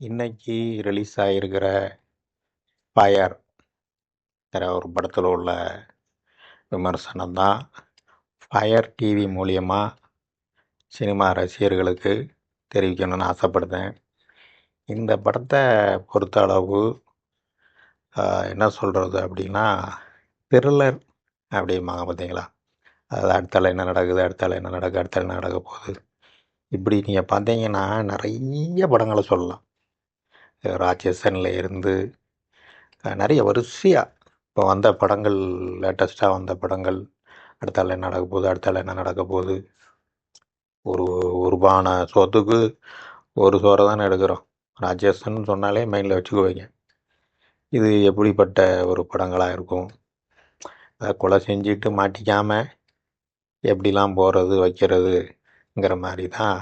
இன்னைக்கு release ஆகிருக்கிற fire ஒரு படத்தில் உள்ள விமர்சனம் தான். ஃபயர் டிவி மூலியமாக சினிமா ரசிகர்களுக்கு தெரிவிக்கணும்னு ஆசைப்படுதேன் இந்த படத்தை பொறுத்த அளவு என்ன சொல்கிறது அப்படின்னா த்ரில்லர் அப்படிம்பாங்க பார்த்தீங்களா? அதாவது அடுத்தால என்ன நடக்குது அடுத்தால என்ன நடக்குது அடுத்தால என்ன நடக்க போகுது. இப்படி நீங்கள் பார்த்தீங்கன்னா நிறைய படங்களை சொல்லலாம். ராட்சசனில் இருந்து நிறைய வரிசையாக இப்போ வந்த படங்கள் லேட்டஸ்ட்டாக வந்த படங்கள். அடுத்தால என்ன நடக்க போகுது அடுத்தால என்ன நடக்க போகுது. ஒரு ஒரு பானை சோத்துக்கு ஒரு சோறை தானே எடுக்கிறோம். ராட்சசன் சொன்னாலே மைண்டில் வச்சுக்குவீங்க. இது எப்படிப்பட்ட ஒரு படங்களாக இருக்கும்? கொலை செஞ்சுட்டு மாட்டிக்காமல் எப்படிலாம் போகிறது வைக்கிறதுங்கிற மாதிரி தான்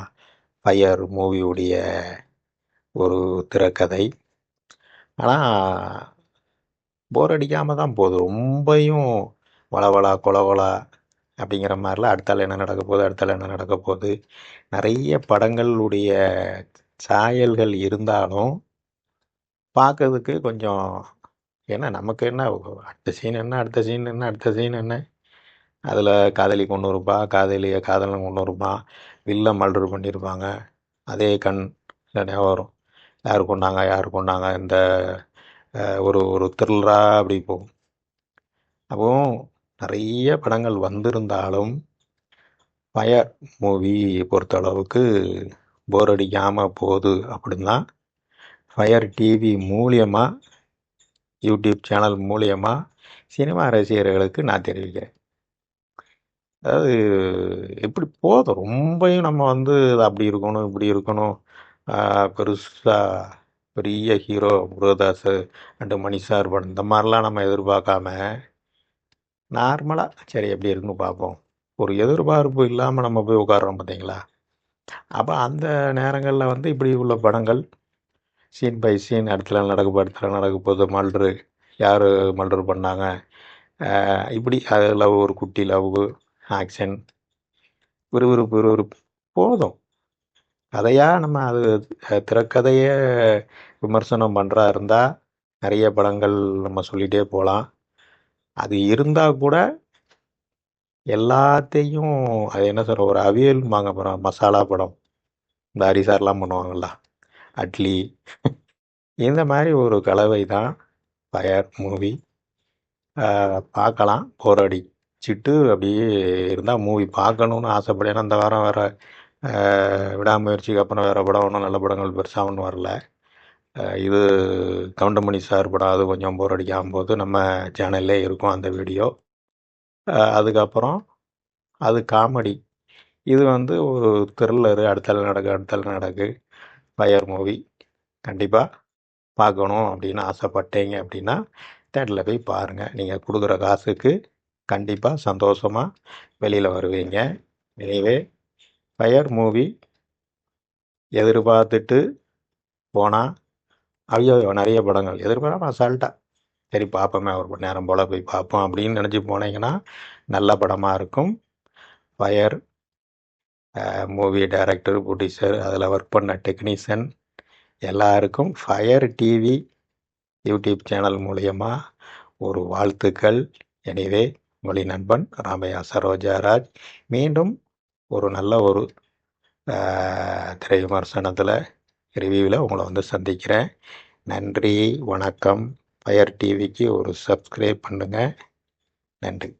ஃபயர் மூவியுடைய ஒரு திரைக்கதை. ஆனால் போர் அடிக்காமல் தான் போகுது. ரொம்பையும் வளவளா கொலவளா அப்படிங்கிற மாதிரிலாம் அடுத்தால் என்ன நடக்க போகுது அடுத்தால் என்ன நடக்க போகுது. நிறைய படங்களுடைய சாயல்கள் இருந்தாலும் பார்க்கறதுக்கு கொஞ்சம் ஏன்னா நமக்கு என்ன அடுத்த சீன் என்ன அடுத்த சீன் என்ன அடுத்த சீன் என்ன? அதில் காதலி கொண்டு இருப்பா காதலியை காதலன் கொண்டு இருப்பான் வில்ல மல்டர் பண்ணியிருப்பாங்க அதே கண் ஞாபகம் வரும் யார் கொண்டாங்க யார் கொண்டாங்க இந்த ஒரு ஒரு த்ரில்லராக அப்படி போகும். அப்போ நிறைய படங்கள் வந்திருந்தாலும் ஃபயர் மூவி பொறுத்தளவுக்கு போர் அடிக்காமல் போகுது அப்படின்னா ஃபயர் டிவி மூலியமாக யூடியூப் சேனல் மூலியமாக சினிமா ரசிகர்களுக்கு நான் தெரிவிக்கிறேன். அதாவது எப்படி போதும்? ரொம்பையும் நம்ம வந்து அப்படி இருக்கணும் இப்படி இருக்கணும் பெருசாக பெரிய ஹீரோ முருகதாஸ் அண்டு மணிசார் படம் இந்த மாதிரிலாம் நம்ம எதிர்பார்க்காம நார்மலாக சரி எப்படி இருக்குன்னு பார்ப்போம். ஒரு எதிர்பார்ப்பு இல்லாமல் நம்ம போய் உட்காடுறோம் பார்த்தீங்களா? அப்போ அந்த நேரங்களில் வந்து இப்படி உள்ள படங்கள் சீன் பை சீன் இடத்துல நடக்க இடத்துல நடக்க போகுது மல்ரு யார் மல்ரு பண்ணாங்க இப்படி அது லவ் ஒரு குட்டி லவ் ஆக்ஷன் விறுவிறுப்பு விறுவிறுப்பு போதும். கதையாக நம்ம அது திரைக்கதையை விமர்சனம் பண்ணுறா இருந்தால் நிறைய படங்கள் நம்ம சொல்லிகிட்டே போகலாம் அது இருந்தால் கூட எல்லாத்தையும் அது என்ன சொல்கிற ஒரு அவியல் வாங்க போகிறோம் மசாலா படம். இந்த ஹரிசார்லாம் பண்ணுவாங்கள்ல அட்லி. இந்த மாதிரி ஒரு கலவை தான் ஃபயர் மூவி. பார்க்கலாம். போரடி சிட்டு அப்படியே இருந்தால் மூவி பார்க்கணுன்னு ஆசைப்படேன் அந்த வாரம் வேறு விடாமுயற்சிக்கு அப்புறம் வேறு படம் ஒன்றும் நல்ல படங்கள் பெருசாக ஒன்றும் வரல. இது கவுண்டமணி சார் படம் அது கொஞ்சம் போர் அடிக்காமல் போது நம்ம சேனல்லே இருக்கும் அந்த வீடியோ அதுக்கப்புறம் அது காமெடி இது வந்து ஒரு த்ரில்லரு அடுத்தால நடக்கு அடுத்தால நடக்கு. ஃபயர் மூவி கண்டிப்பாக பார்க்கணும் அப்படின்னு ஆசைப்பட்டீங்க அப்படின்னா தேட்டரில் போய் பாருங்கள் நீங்கள் கொடுக்குற காசுக்கு கண்டிப்பாக சந்தோஷமாக வெளியில் வருவீங்க. எனவே ஃபயர் மூவி எதிர்பார்த்துட்டு போனால் ஐயோ நிறைய படங்கள். எதிர்பார்க்காம அசால்ட்டாக சரி பார்ப்போமே ஒரு நேரம் போல் போய் பார்ப்போம் அப்படின்னு நினச்சி போனீங்கன்னா நல்ல படமாக இருக்கும். ஃபயர் மூவி டைரக்டர் ப்ரொடியூசர் அதில் ஒர்க் பண்ண டெக்னீஷியன் எல்லாருக்கும் ஃபயர் டிவி யூடியூப் சேனல் மூலயமா ஒரு வாழ்த்துக்கள். எனிவே மொழி நண்பன் ராமையா சரோஜாராஜ். மீண்டும் ஒரு நல்ல ஒரு திரை விமர்சனத்தில் ரிவ்யூவில் உங்களை வந்து சந்திக்கிறேன். நன்றி வணக்கம். ஃபயர் டிவிக்கு ஒரு சப்ஸ்கிரைப் பண்ணுங்கள் நன்றி.